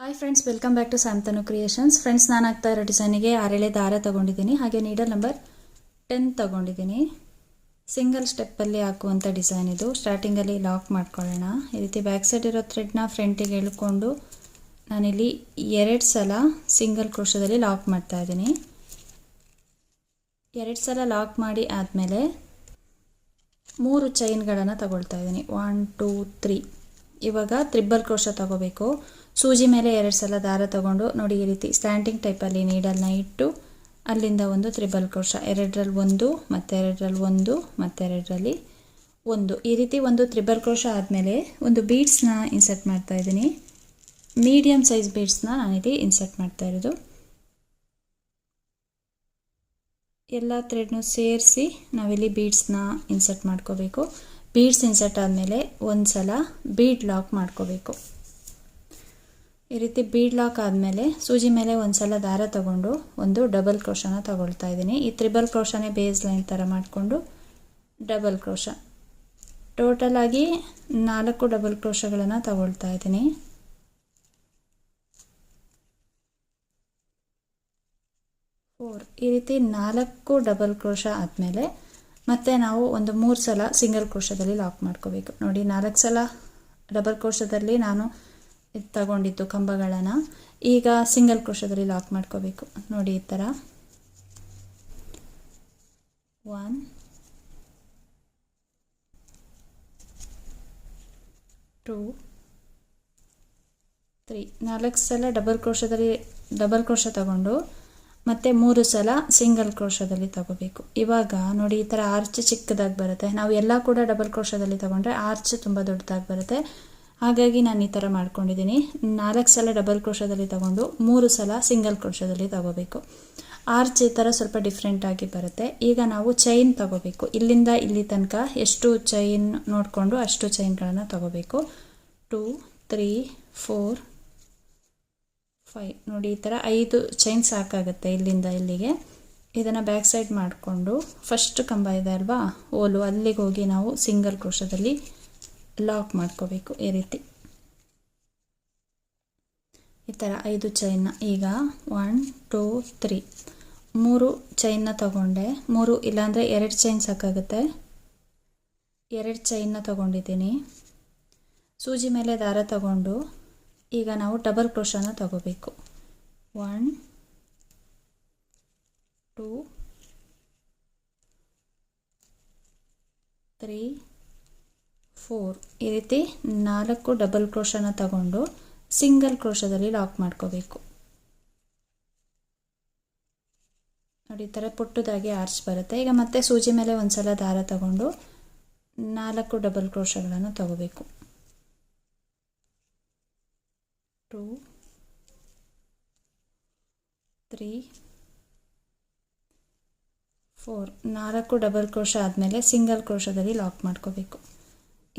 Hi friends welcome back to Samtanu creations friends ನಾನು ಆಗ್ತಾ ಇರೋ ಡಿಸೈನಿಗೆ ಅರಳೆ ದಾರ ತಗೊಂಡಿದ್ದೀನಿ. ಹಾಗೆ ನೀಡಲ್ ನಂಬರ್ ಟೆನ್ ತಗೊಂಡಿದ್ದೀನಿ. ಸಿಂಗಲ್ ಸ್ಟೆಪ್ಪಲ್ಲಿ ಹಾಕುವಂಥ ಡಿಸೈನ್ ಇದು. ಸ್ಟಾರ್ಟಿಂಗಲ್ಲಿ ಲಾಕ್ ಮಾಡ್ಕೊಳ್ಳೋಣ. ಈ ರೀತಿ ಬ್ಯಾಕ್ ಸೈಡ್ ಇರೋ ಥ್ರೆಡ್ನ ಫ್ರಂಟಿಗೆ ಎಳ್ಕೊಂಡು ನಾನಿಲ್ಲಿ ಎರಡು ಸಲ ಸಿಂಗಲ್ ಕ್ರೋಶದಲ್ಲಿ ಲಾಕ್ ಮಾಡ್ತಾ ಇದ್ದೀನಿ. ಎರಡು ಸಲ ಲಾಕ್ ಮಾಡಿ ಆದಮೇಲೆ ಮೂರು ಚೈನ್ಗಳನ್ನು ತಗೊಳ್ತಾ ಇದ್ದೀನಿ. ಒನ್ ಟೂ ತ್ರೀ ಇವಾಗ ತ್ರಿಬ್ಬಲ್ ಕ್ರೋಶ ತಗೋಬೇಕು. ಸೂಜಿ ಮೇಲೆ ಎರಡು ಸಲ ದಾರ ತಗೊಂಡು ನೋಡಿ ಈ ರೀತಿ ಸ್ಟ್ಯಾಂಡಿಂಗ್ ಟೈಪಲ್ಲಿ ನೀಡಲ್ನ ಇಟ್ಟು ಅಲ್ಲಿಂದ ಒಂದು ತ್ರಿಬಲ್ ಕ್ರೋಶ, ಎರಡರಲ್ಲಿ ಒಂದು ಮತ್ತೆರಡರಲ್ಲಿ ಒಂದು ಮತ್ತೆರಡರಲ್ಲಿ ಒಂದು. ಈ ರೀತಿ ಒಂದು ತ್ರಿಬಲ್ ಕ್ರೋಶ ಆದಮೇಲೆ ಒಂದು ಬೀಡ್ಸ್ನ ಇನ್ಸರ್ಟ್ ಮಾಡ್ತಾ ಇದ್ದೀನಿ. ಮೀಡಿಯಮ್ ಸೈಜ್ ಬೀಡ್ಸ್ನ ನಾನಿಲ್ಲಿ ಇನ್ಸರ್ಟ್ ಮಾಡ್ತಾ ಇರೋದು. ಎಲ್ಲ ಥ್ರೆಡ್ನು ಸೇರಿಸಿ ನಾವಿಲ್ಲಿ ಬೀಡ್ಸ್ನ ಇನ್ಸರ್ಟ್ ಮಾಡ್ಕೋಬೇಕು. ಬೀಡ್ಸ್ ಇನ್ಸರ್ಟ್ ಆದಮೇಲೆ ಒಂದು ಸಲ ಬೀಡ್ ಲಾಕ್ ಮಾಡ್ಕೋಬೇಕು. ಈ ರೀತಿ ಬೀಡ್ ಲಾಕ್ ಆದಮೇಲೆ ಸೂಜಿ ಮೇಲೆ ಒಂದು ಸಲ ದಾರ ತಗೊಂಡು ಒಂದು ಡಬಲ್ ಕ್ರೋಶನ ತಗೊಳ್ತಾ ಇದ್ದೀನಿ. ಈ ತ್ರಿಬಲ್ ಕ್ರೋಶನೇ ಬೇಸ್ ಲೈನ್ ಥರ ಮಾಡಿಕೊಂಡು ಡಬಲ್ ಕ್ರೋಶ ಟೋಟಲ್ ಆಗಿ ನಾಲ್ಕು ಡಬಲ್ ಕ್ರೋಶಗಳನ್ನು ತಗೊಳ್ತಾ ಇದ್ದೀನಿ. ಫೋರ್ ಈ ರೀತಿ ನಾಲ್ಕು ಡಬಲ್ ಕ್ರೋಶ ಆದಮೇಲೆ ಮತ್ತೆ ನಾವು ಒಂದು ಮೂರು ಸಲ ಸಿಂಗಲ್ ಕ್ರೋಶದಲ್ಲಿ ಲಾಕ್ ಮಾಡ್ಕೋಬೇಕು. ನೋಡಿ ನಾಲ್ಕು ಸಲ ಡಬಲ್ ಕ್ರೋಶದಲ್ಲಿ ನಾನು ತಗೊಂಡಿದ್ದು ಕಂಬಗಳನ್ನು. ಈಗ ಸಿಂಗಲ್ ಕ್ರೋಶದಲ್ಲಿ ಲಾಕ್ ಮಾಡ್ಕೋಬೇಕು. ನೋಡಿ ಈ ಥರ ಒನ್ ಟೂ ತ್ರೀ ನಾಲ್ಕು ಸಲ ಡಬಲ್ ಕ್ರೋಶದಲ್ಲಿ ಡಬಲ್ ಕ್ರೋಶ ತಗೊಂಡು, ಮತ್ತೆ ಮೂರು ಸಲ ಸಿಂಗಲ್ ಕ್ರೋಶದಲ್ಲಿ ತಗೋಬೇಕು. ಇವಾಗ ನೋಡಿ ಈ ಥರ ಆರ್ಚ್ ಚಿಕ್ಕದಾಗಿ ಬರುತ್ತೆ. ನಾವು ಎಲ್ಲ ಕೂಡ ಡಬಲ್ ಕ್ರೋಶದಲ್ಲಿ ತಗೊಂಡ್ರೆ ಆರ್ಚ್ ತುಂಬ ದೊಡ್ಡದಾಗಿ ಬರುತ್ತೆ. ಹಾಗಾಗಿ ನಾನು ಈ ಥರ ಮಾಡ್ಕೊಂಡಿದ್ದೀನಿ. ನಾಲ್ಕು ಸಲ ಡಬಲ್ ಕ್ರೋಶದಲ್ಲಿ ತಗೊಂಡು ಮೂರು ಸಲ ಸಿಂಗಲ್ ಕ್ರೋಶದಲ್ಲಿ ತಗೋಬೇಕು. ಆರ್ಚ್ ಈ ಥರ ಸ್ವಲ್ಪ ಡಿಫ್ರೆಂಟಾಗಿ ಬರುತ್ತೆ. ಈಗ ನಾವು ಚೈನ್ ತಗೋಬೇಕು. ಇಲ್ಲಿಂದ ಇಲ್ಲಿ ತನಕ ಎಷ್ಟು ಚೈನ್ ನೋಡಿಕೊಂಡು ಅಷ್ಟು ಚೈನ್ಗಳನ್ನು ತಗೋಬೇಕು. ಟೂ ತ್ರೀ ಫೋರ್ ಫೈವ್ ನೋಡಿ, ಈ ಥರ ಐದು ಚೈನ್ ಸಾಕಾಗುತ್ತೆ ಇಲ್ಲಿಂದ ಇಲ್ಲಿಗೆ. ಇದನ್ನು ಬ್ಯಾಕ್ ಸೈಡ್ ಮಾಡಿಕೊಂಡು ಫಸ್ಟ್ ಕಂಬ ಇದೆ ಅಲ್ವಾ? ಓಲು, ಅಲ್ಲಿಗೆ ಹೋಗಿ ನಾವು ಸಿಂಗಲ್ ಕ್ರೋಶದಲ್ಲಿ ಲಾಕ್ ಮಾಡ್ಕೋಬೇಕು ಈ ರೀತಿ. ಈ ಥರ ಐದು ಚೈನ್ನ ಈಗ ಒನ್, ಟೂ, ತ್ರೀ. ಮೂರು ಚೈನ್ನ ತಗೊಂಡೆ. ಮೂರು ಇಲ್ಲಾಂದರೆ ಎರಡು ಚೈನ್ ಸಾಕಾಗುತ್ತೆ. ಎರಡು ಚೈನ್ನ ತಗೊಂಡಿದ್ದೀನಿ. ಸೂಜಿ ಮೇಲೆ ದಾರ ತಗೊಂಡು ಈಗ ನಾವು ಡಬಲ್ ಕ್ರೋಶನ ತಗೋಬೇಕು. ಒನ್, ಟೂ, ತ್ರೀ ಫೋರ್ ಈ ರೀತಿ ನಾಲ್ಕು ಡಬಲ್ ಕ್ರೋಶನ ತಗೊಂಡು ಸಿಂಗಲ್ ಕ್ರೋಶದಲ್ಲಿ ಲಾಕ್ ಮಾಡ್ಕೋಬೇಕು. ನೋಡಿ, ಈ ಥರ ಪುಟ್ಟದಾಗಿ ಆರ್ಚ್ ಬರುತ್ತೆ. ಈಗ ಮತ್ತೆ ಸೂಜಿ ಮೇಲೆ ಒಂದ್ಸಲ ದಾರ ತಗೊಂಡು ನಾಲ್ಕು ಡಬಲ್ ಕ್ರೋಶಗಳನ್ನು ತಗೋಬೇಕು. ಟೂ, ತ್ರೀ, ಫೋರ್ ನಾಲ್ಕು ಡಬಲ್ ಕ್ರೋಶ ಆದಮೇಲೆ ಸಿಂಗಲ್ ಕ್ರೋಶದಲ್ಲಿ ಲಾಕ್ ಮಾಡ್ಕೋಬೇಕು.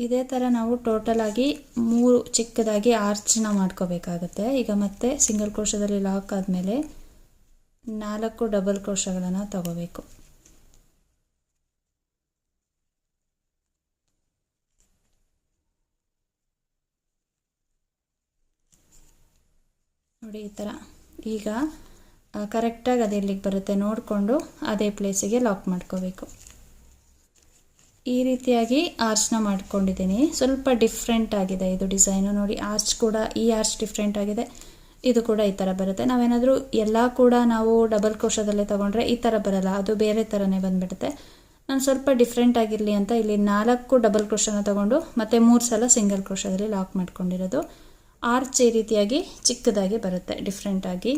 ಇದೇ ಥರ ನಾವು ಟೋಟಲ್ ಆಗಿ ಮೂರು ಚಿಕ್ಕದಾಗಿ ಆರ್ಚ್ನ ಮಾಡ್ಕೋಬೇಕಾಗತ್ತೆ. ಈಗ ಮತ್ತೆ ಸಿಂಗಲ್ ಕ್ರೋಶದಲ್ಲಿ ಲಾಕ್ ಆದಮೇಲೆ ನಾಲ್ಕು ಡಬಲ್ ಕ್ರೋಶಗಳನ್ನು ತಗೋಬೇಕು. ನೋಡಿ ಈ ಥರ ಈಗ ಕರೆಕ್ಟಾಗಿ ಅದು ಎಲ್ಲಿಗೆ ಬರುತ್ತೆ. ನೋಡಿಕೊಂಡು ಅದೇ ಪ್ಲೇಸಿಗೆ ಲಾಕ್ ಮಾಡ್ಕೋಬೇಕು. ಈ ರೀತಿಯಾಗಿ ಆರ್ಚ್ನ ಮಾಡ್ಕೊಂಡಿದ್ದೀನಿ. ಸ್ವಲ್ಪ ಡಿಫ್ರೆಂಟ್ ಆಗಿದೆ ಇದು ಡಿಸೈನು ನೋಡಿ ಆರ್ಚ್ ಕೂಡ ಈ ಆರ್ಚ್ ಡಿಫ್ರೆಂಟ್ ಆಗಿದೆ. ಇದು ಕೂಡ ಈ ಥರ ಬರುತ್ತೆ. ನಾವೇನಾದರೂ ಎಲ್ಲ ಕೂಡ ನಾವು ಡಬಲ್ ಕೋಶದಲ್ಲೇ ತೊಗೊಂಡ್ರೆ ಈ ಥರ ಬರಲ್ಲ. ಅದು ಬೇರೆ ಥರನೇ ಬಂದುಬಿಡುತ್ತೆ. ನಾನು ಸ್ವಲ್ಪ ಡಿಫ್ರೆಂಟ್ ಆಗಿರಲಿ ಅಂತ ಇಲ್ಲಿ ನಾಲ್ಕು ಡಬಲ್ ಕ್ರೋಶನ ತೊಗೊಂಡು ಮತ್ತು ಮೂರು ಸಲ ಸಿಂಗಲ್ ಕ್ರೋಶದಲ್ಲಿ ಲಾಕ್ ಮಾಡ್ಕೊಂಡಿರೋದು. ಆರ್ಚ್ ಈ ರೀತಿಯಾಗಿ ಚಿಕ್ಕದಾಗಿ ಬರುತ್ತೆ ಡಿಫ್ರೆಂಟಾಗಿ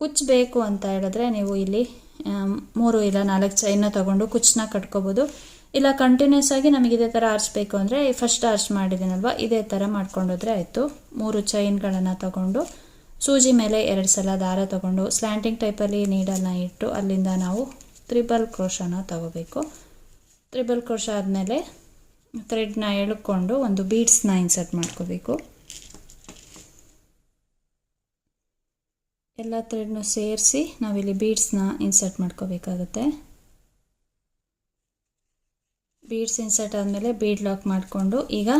ಕುಚ್ಚಬೇಕು ಅಂತ ಹೇಳಿದ್ರೆ ನೀವು ಇಲ್ಲಿ ಮೂರು ಇಲ್ಲ ನಾಲ್ಕು ಚೈನ್ನ ತೊಗೊಂಡು ಕುಚ್ಚನ್ನ ಕಟ್ಕೋಬೋದು. ಇಲ್ಲ ಕಂಟಿನ್ಯೂಸ್ ಆಗಿ ನಮಗೆ ಇದೇ ಥರ ಆರಿಸ್ಬೇಕು ಬೇಕು ಅಂದರೆ ಫಸ್ಟ್ ಆರ್ಚ್ ಮಾಡಿದ್ದೀನಲ್ವ, ಇದೇ ಥರ ಮಾಡ್ಕೊಂಡೋದ್ರೆ ಆಯಿತು. ಮೂರು ಚೈನ್ಗಳನ್ನು ತಗೊಂಡು, ಸೂಜಿ ಮೇಲೆ ಎರಡು ಸಲ ದಾರ ತಗೊಂಡು ಸ್ಲ್ಯಾಂಟಿಂಗ್ ಟೈಪಲ್ಲಿ ನೀಡಲ್ನ ಇಟ್ಟು, ಅಲ್ಲಿಂದ ನಾವು ತ್ರಿಬಲ್ ಕ್ರೋಶನ ತಗೋಬೇಕು. ತ್ರಿಬಲ್ ಕ್ರೋಶ ಆದಮೇಲೆ ಥ್ರೆಡ್ನ ಎಳ್ಕೊಂಡು ಒಂದು ಬೀಡ್ಸ್ನ ಇನ್ಸರ್ಟ್ ಮಾಡ್ಕೋಬೇಕು. ಎಲ್ಲ ಥ್ರೆಡ್ನು ಸೇರಿಸಿ ನಾವಿಲ್ಲಿ ಬೀಡ್ಸ್ನ ಇನ್ಸರ್ಟ್ ಮಾಡ್ಕೋಬೇಕಾಗುತ್ತೆ. ಬೀಡ್ಸ್ ಇನ್ಸರ್ಟ್ ಆದಮೇಲೆ ಬೀಡ್ ಲಾಕ್ ಮಾಡಿಕೊಂಡು ಈಗ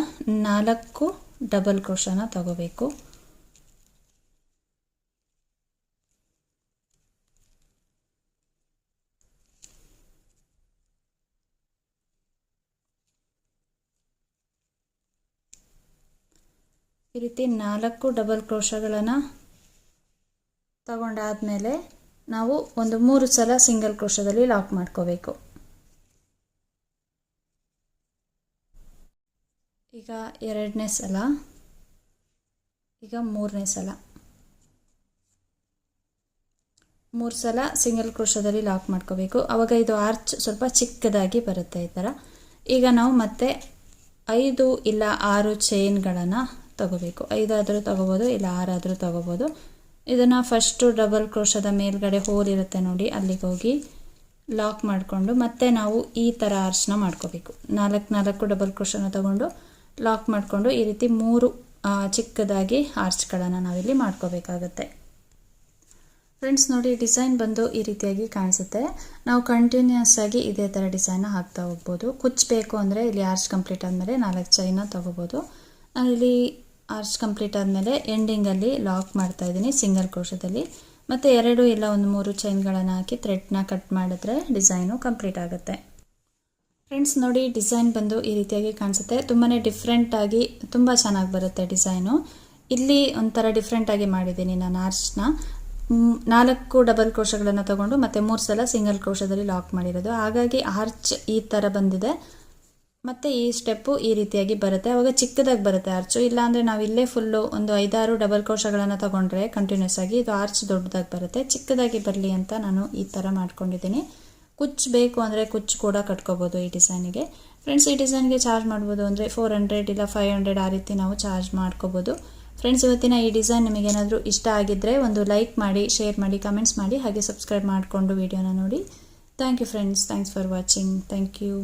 ನಾಲ್ಕು ಡಬಲ್ ಕ್ರೋಶನ ತಗೋಬೇಕು. ಈ ರೀತಿ ನಾಲ್ಕು ಡಬಲ್ ಕ್ರೋಶಗಳನ್ನು ತಗೊಂಡಾದ್ಮೇಲೆ ನಾವು ಒಂದು ಮೂರು ಸಲ ಸಿಂಗಲ್ ಕ್ರೋಶದಲ್ಲಿ ಲಾಕ್ ಮಾಡ್ಕೋಬೇಕು. ಈಗ ಎರಡನೇ ಸಲ, ಈಗ ಮೂರನೇ ಸಲ. ಮೂರು ಸಲ ಸಿಂಗಲ್ ಕ್ರೋಶದಲ್ಲಿ ಲಾಕ್ ಮಾಡ್ಕೋಬೇಕು. ಆವಾಗ ಇದು ಆರ್ಚ್ ಸ್ವಲ್ಪ ಚಿಕ್ಕದಾಗಿ ಬರುತ್ತೆ ಈ ಥರ ಈಗ ನಾವು ಮತ್ತೆ ಐದು ಇಲ್ಲ ಆರು ಚೈನ್ಗಳನ್ನು ತಗೋಬೇಕು. ಐದಾದರೂ ತಗೋಬೋದು, ಇಲ್ಲ ಆರಾದರೂ ತಗೋಬೋದು. ಇದನ್ನು ಫಸ್ಟು ಡಬಲ್ ಕ್ರೋಶದ ಮೇಲ್ಗಡೆ ಹೋಲ್ ಇರುತ್ತೆ ನೋಡಿ, ಅಲ್ಲಿಗೆ ಹೋಗಿ ಲಾಕ್ ಮಾಡಿಕೊಂಡು ಮತ್ತೆ ನಾವು ಈ ಥರ ಆರ್ಚ್ನ ಮಾಡ್ಕೋಬೇಕು. ನಾಲ್ಕು ನಾಲ್ಕು ಡಬಲ್ ಕ್ರೋಶನ ತಗೊಂಡು ಲಾಕ್ ಮಾಡಿಕೊಂಡು ಈ ರೀತಿ ಮೂರು ಚಿಕ್ಕದಾಗಿ ಆರ್ಚ್ಗಳನ್ನು ನಾವಿಲ್ಲಿ ಮಾಡ್ಕೋಬೇಕಾಗತ್ತೆ. ಫ್ರೆಂಡ್ಸ್ ನೋಡಿ ಡಿಸೈನ್ ಬಂದು ಈ ರೀತಿಯಾಗಿ ಕಾಣಿಸುತ್ತೆ. ನಾವು ಕಂಟಿನ್ಯೂಸ್ ಆಗಿ ಇದೇ ಥರ ಡಿಸೈನ್ನ ಹಾಕ್ತಾ ಹೋಗ್ಬೋದು. ಕುಚ್ಚಬೇಕು ಅಂದರೆ ಇಲ್ಲಿ ಆರ್ಚ್ ಕಂಪ್ಲೀಟ್ ಆದಮೇಲೆ ನಾಲ್ಕು ಚೈನ ತೊಗೋಬೋದು. ಇಲ್ಲಿ ಆರ್ಚ್ ಕಂಪ್ಲೀಟ್ ಆದಮೇಲೆ ಎಂಡಿಂಗಲ್ಲಿ ಲಾಕ್ ಮಾಡ್ತಾ ಇದ್ದೀನಿ ಸಿಂಗಲ್ ಕೋಶದಲ್ಲಿ ಮತ್ತು ಎರಡು ಇಲ್ಲ ಒಂದು ಮೂರು ಚೈನ್ಗಳನ್ನು ಹಾಕಿ ಥ್ರೆಡ್ನ ಕಟ್ ಮಾಡಿದ್ರೆ ಡಿಸೈನು ಕಂಪ್ಲೀಟ್ ಆಗುತ್ತೆ. ಫ್ರೆಂಡ್ಸ್ ನೋಡಿ ಡಿಸೈನ್ ಬಂದು ಈ ರೀತಿಯಾಗಿ ಕಾಣಿಸುತ್ತೆ. ತುಂಬಾ ಡಿಫ್ರೆಂಟಾಗಿ ತುಂಬ ಚೆನ್ನಾಗಿ ಬರುತ್ತೆ ಡಿಸೈನು ಇಲ್ಲಿ ಒಂಥರ ಡಿಫ್ರೆಂಟಾಗಿ ಮಾಡಿದ್ದೀನಿ ನಾನು ಆರ್ಚ್ನ ನಾಲ್ಕು ಡಬಲ್ ಕೋಶಗಳನ್ನು ತಗೊಂಡು ಮತ್ತು ಮೂರು ಸಲ ಸಿಂಗಲ್ ಕೋಶದಲ್ಲಿ ಲಾಕ್ ಮಾಡಿರೋದು. ಹಾಗಾಗಿ ಆರ್ಚ್ ಈ ಥರ ಬಂದಿದೆ. ಮತ್ತು ಈ ಸ್ಟೆಪ್ಪು ಈ ರೀತಿಯಾಗಿ ಬರುತ್ತೆ. ಅವಾಗ ಚಿಕ್ಕದಾಗಿ ಬರುತ್ತೆ ಆರ್ಚು ಇಲ್ಲಾಂದರೆ ನಾವು ಇಲ್ಲೇ ಫುಲ್ಲು ಒಂದು ಐದಾರು ಡಬಲ್ ಕೋಶಗಳನ್ನು ತಗೊಂಡ್ರೆ ಕಂಟಿನ್ಯೂಸ್ ಆಗಿ ಇದು ಆರ್ಚ್ ದೊಡ್ಡದಾಗಿ ಬರುತ್ತೆ. ಚಿಕ್ಕದಾಗಿ ಬರಲಿ ಅಂತ ನಾನು ಈ ಥರ ಮಾಡ್ಕೊಂಡಿದ್ದೀನಿ. ಕುಚ್ಚು ಬೇಕು ಅಂದರೆ ಕುಚ್ ಕೂಡ ಕಟ್ಕೋಬೋದು ಈ ಡಿಸೈನಿಗೆ. ಫ್ರೆಂಡ್ಸ್ ಈ ಡಿಸೈನ್ಗೆ ಚಾರ್ಜ್ ಮಾಡ್ಬೋದು ಅಂದರೆ ಫೋರ್ ಹಂಡ್ರೆಡ್ ಇಲ್ಲ ಫೈವ್ ಹಂಡ್ರೆಡ್ ಆ ರೀತಿ ನಾವು ಚಾರ್ಜ್ ಮಾಡ್ಕೋಬೋದು. ಫ್ರೆಂಡ್ಸ್ ಇವತ್ತಿನ ಈ ಡಿಸೈನ್ ನಿಮಗೇನಾದರೂ ಇಷ್ಟ ಆಗಿದ್ದರೆ ಒಂದು ಲೈಕ್ ಮಾಡಿ ಶೇರ್ ಮಾಡಿ ಕಮೆಂಟ್ಸ್ ಮಾಡಿ, ಹಾಗೆ ಸಬ್ಸ್ಕ್ರೈಬ್ ಮಾಡಿಕೊಂಡು ವೀಡಿಯೋನ ನೋಡಿ. Thank you friends thanks for watching thank you